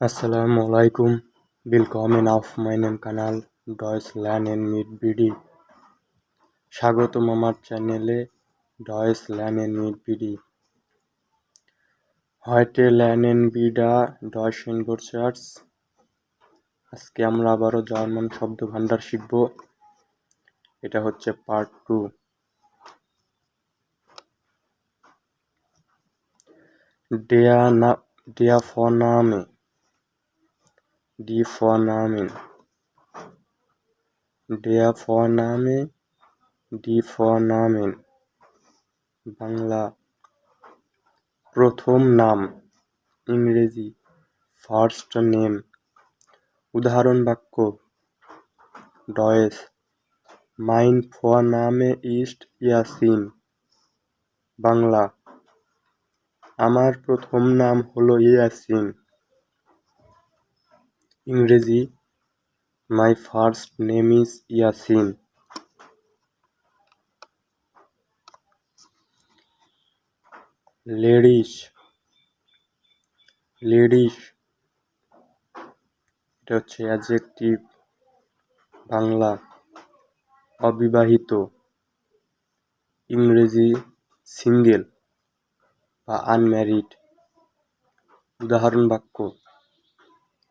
Assalamualaikum, willkommen auf meinem Kanal Deutsch lernen mit BD. স্বাগত মামার চ্যানেলে ডয়েস ল্যান ল্যানেন উইথ বিডি হয়টে ল্যানেন বিডা ডয়েস ইনভার্সার্স আজকে আমরা আবারও জার্মান শব্দ ভান্ডার শিখব এটা হচ্ছে পার্ট টু ডেয়া না ডেয়া ফ নামে Die Vornamen Der Vorname Die Vornamen Bangla প্রথম নাম, ইংরেজি ফার্স্ট নেম উদাহরণ বাক্য, ডয়েস, মাইন Vorname ist ইয়াসিন, বাংলা। আমার প্রথম নাম হলো ইয়াসিন। ইংরেজি my first name is Yasin ladies লেডিস এটা হচ্ছে অ্যাডজেক্টিভ বাংলা, অবিবাহিত, ইংরেজি সিঙ্গেল বা আনম্যারিড উদাহরণ বাক্য।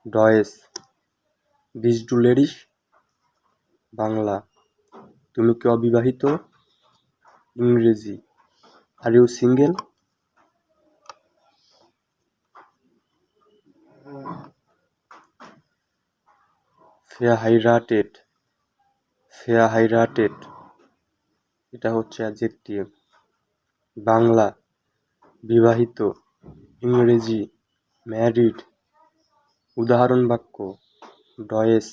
ডয়েস লেডিস বাংলা। তুমি কি অবিবাহিত? ইংরেজি। Are you single verheiratet verheiratet এটা হচ্ছে অ্যাডজেক্টিভ বাংলা। বিবাহিত। ইংরেজি। ম্যারিড উদাহরণ বাক্য, ডয়েস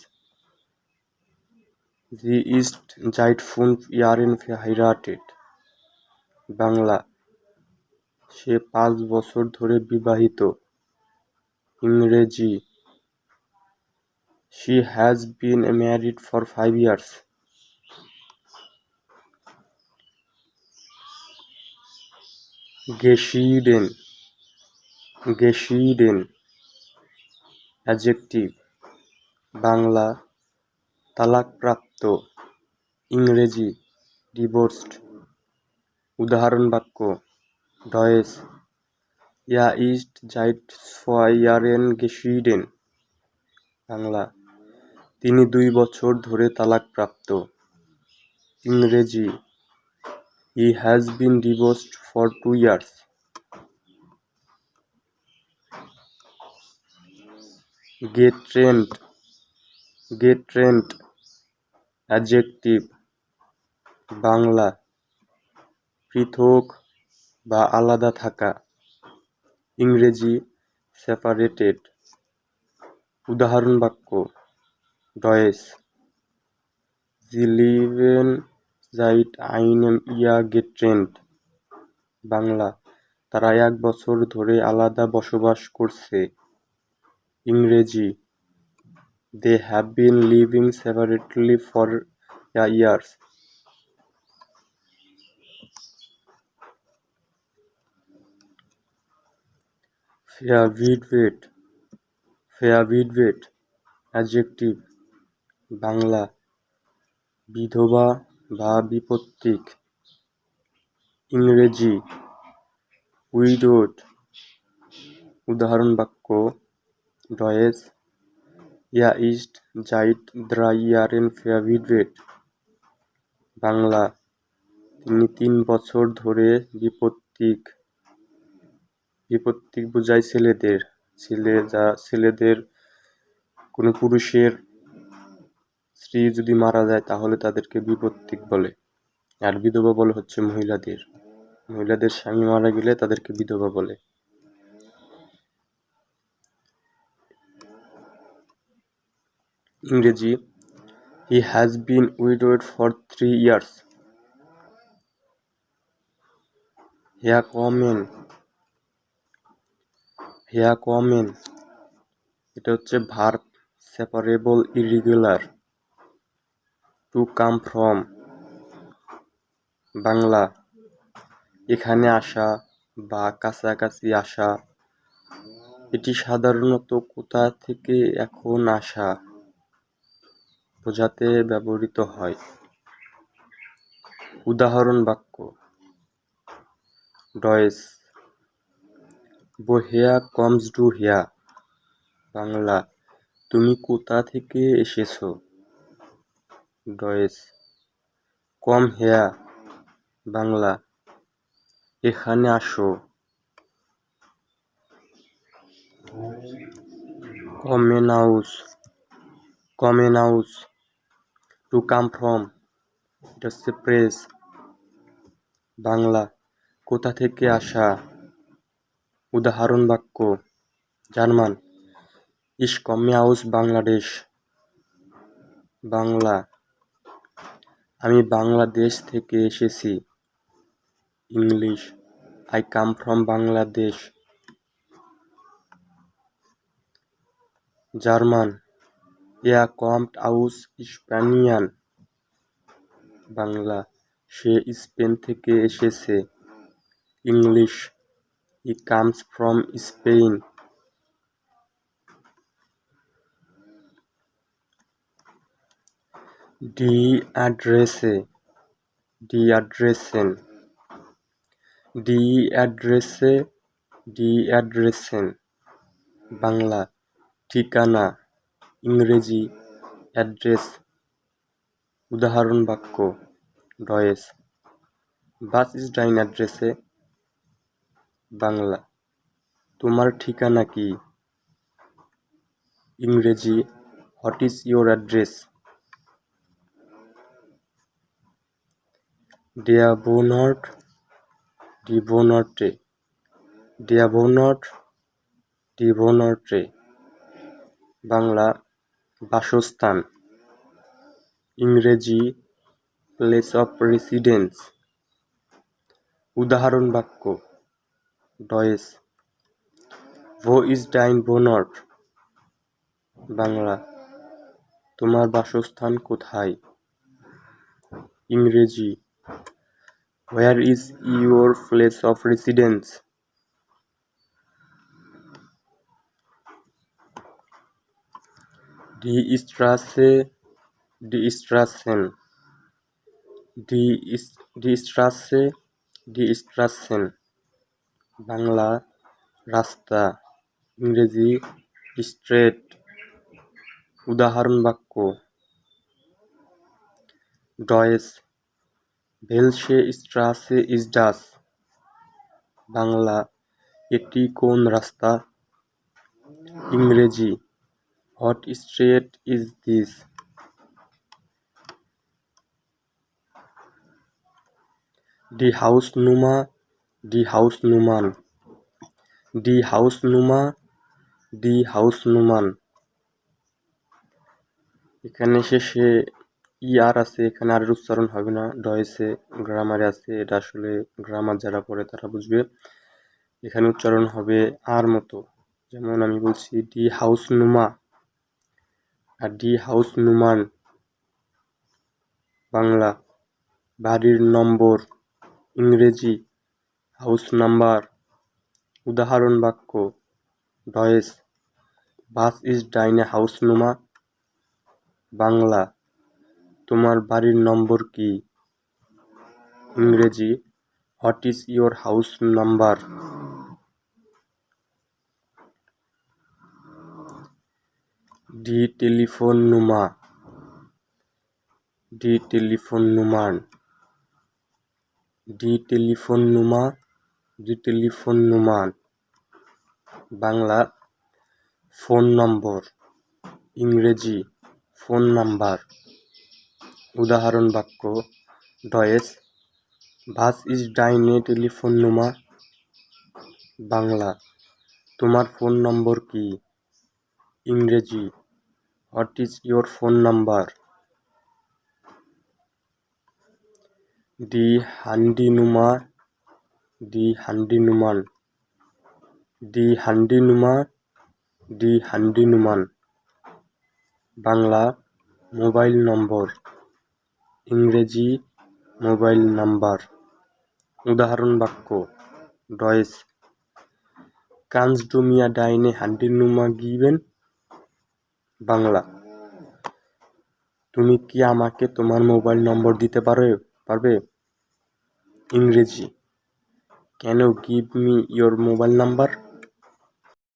দি ইস্ট জাইট ফুন ইয়ার ইন হাইরাটেড, বাংলা, সে পাঁচ বছর ধরে বিবাহিত, ইংরেজি she has been married for five years. গেসিডেন গেসিডেন Adjective. বাংলা, তালাকপ্রাপ্ত, ইংরেজি ডিভোর্সড উদাহরণ বাক্য, ডয়েস। ইয়া ইস্ট জাইট ফয়ারেন গেশিডেন বাংলা, তিনি দুই বছর ধরে তালাকপ্রাপ্ত। ইংরেজি, he has been divorced for two years gate ট্রেন্ড গেট ট্রেন্ড অ্যাডজেক্টিভ বাংলা পৃথক বা আলাদা থাকা। ইংরেজি সেপারেটেড উদাহরণ বাক্য ডয়েস জি লিভেন জাইট আইনেম ইয়া গেট্রেন্ড বাংলা, তারা এক বছর ধরে আলাদা বসবাস করছে। ইংরেজি। They have been living separately for years ফেয়াভিডভেট ফেয়াভিডভেট অ্যাডজেক্টিভ বাংলা বিধবা বা বিপত্তিক ইংরেজি উইডোড উদাহরণ বাক্য ডয়েস ইয়া ইস্ট, জাইট দ্রাইয়ারেন ফেয়াভিডভেট বাংলা, তিনি তিন বছর ধরে বিপত্তিক বিপত্তিক বোঝায় ছেলেদের, ছেলে যা, ছেলেদের কোনো পুরুষের স্ত্রী যদি মারা যায় তাহলে তাদেরকে বিপত্তিক বলে। আর বিধবা বলে হচ্ছে মহিলাদের। মহিলাদের স্বামী মারা গেলে তাদেরকে বিধবা বলে। ইংরেজি। He has been widowed for three years হেয়া কমেন হেয়া কমেন এটা হচ্ছে verb separable irregular to come from Bangla. এখানে আসা বা কাছাকাছি আসা। এটি সাধারণত কোথা থেকে এখন আসা? বোঝাতে ব্যবহৃত হয়। উদাহরণ বাক্য, ডয়েস, বোহেয়া কমস ডু হেয়া বাংলা, তুমি কোথা থেকে এসেছ? ডয়েস, কম হেয়া বাংলা, এখানে আসো। কমেন হাউস কমেন হাউস টু কাম ফ্রম এটা হচ্ছে প্রেস বাংলা, কোথা থেকে আসা? উদাহরণ বাক্য, জার্মান, ইস কমে হাউস বাংলাদেশ, বাংলা। আমি বাংলাদেশ থেকে এসেছি। English I come from Bangladesh. German এয়া কম্ট আউস স্প্যানিয়ান বাংলা। সে স্পেন থেকে এসেছে। English. He comes from Spain. D অ্যাড্রেসে। ডি অ্যাড্রেসেন ডি অ্যাড্রেসে। ডি অ্যাড্রেসেন বাংলা। ঠিকানা। ইংরেজি অ্যাড্রেস, উদাহরণ বাক্য, ডয়েস। বাস ইজ অ্যাড্রেসে, বাংলা। তোমার ঠিকানা কি? ইংরেজি, হোয়াট ইজ ইয়োর অ্যাড্রেস? ডিয়াবোনট, ডিবোনটে। ডিয়াবোনট, ডিবোনটে। বাংলা। বাসস্থান, ইংরেজি প্লেস অফ রেসিডেন্স উদাহরণ বাক্য, ডয়েস। ভো ইজ ডাইন বোনট বাংলা, তোমার বাসস্থান কোথায়? ইংরেজি where is your place of residence D স্ট্রাসে ডি স্ট্রাসেন ডি ডি স্ট্রাসে ডি স্ট্রাসেন বাংলা রাস্তা, ইংরেজি স্ট্রেট উদাহরণ বাক্য ডয়েস, ভেলসে স্ট্রাসে ইজ ডাস, বাংলা এটি কোন রাস্তা? ইংরেজি। হোয়াট স্ট্রেট ইজ দিস ডি হাউস নুমা ডি হাউস নুমান ডি হাউস নুমা ডি হাউস নুমান এখানে শেষে ই আর আছে, এখানে আর উচ্চারণ হবে না। ডয়েসে গ্রামারে আছে, এটা আসলে গ্রামার যারা পড়ে তারা বুঝবে। এখানে উচ্চারণ হবে আর মতো। যেমন আমি বলছি ডি হাউস নুমা আর ডি হাউস নুমান বাংলা, বাড়ির নম্বর, ইংরেজি, হাউস নাম্বার। উদাহরণ বাক্য, ডয়েস, বাস ইজ ডাইনে হাউস নুমা বাংলা, তোমার বাড়ির নম্বর কি? ইংরেজি, what is your house number? D টেলিফোন নুমা ডি টেলিফোন নুমান ডি টেলিফোন নুমা ডি টেলিফোন নুমান বাংলা ফোন নম্বর, ইংরেজি ফোন নাম্বার। উদাহরণ বাক্য, ডয়েস, ভাস ইজ ডাইনে টেলিফোন নুমা বাংলা, তোমার ফোন নম্বর কি? ইংরেজি what is your phone number D হান্ডিনুমা ডি হান্ডিনুমান ডি হান্ডিনুমা ডি হান্ডিনুমান বাংলা মোবাইল নম্বর ইংরেজি মোবাইল নাম্বার উদাহরণ বাক্য ডয়েস কানস্ট ডু মিয়া ডাইনে হান্ডি নুমা গিবেন বাংলা। তুমি কি আমাকে তোমার মোবাইল নম্বর দিতে পারো, পারবে? ইংরেজি। Can you give me your mobile number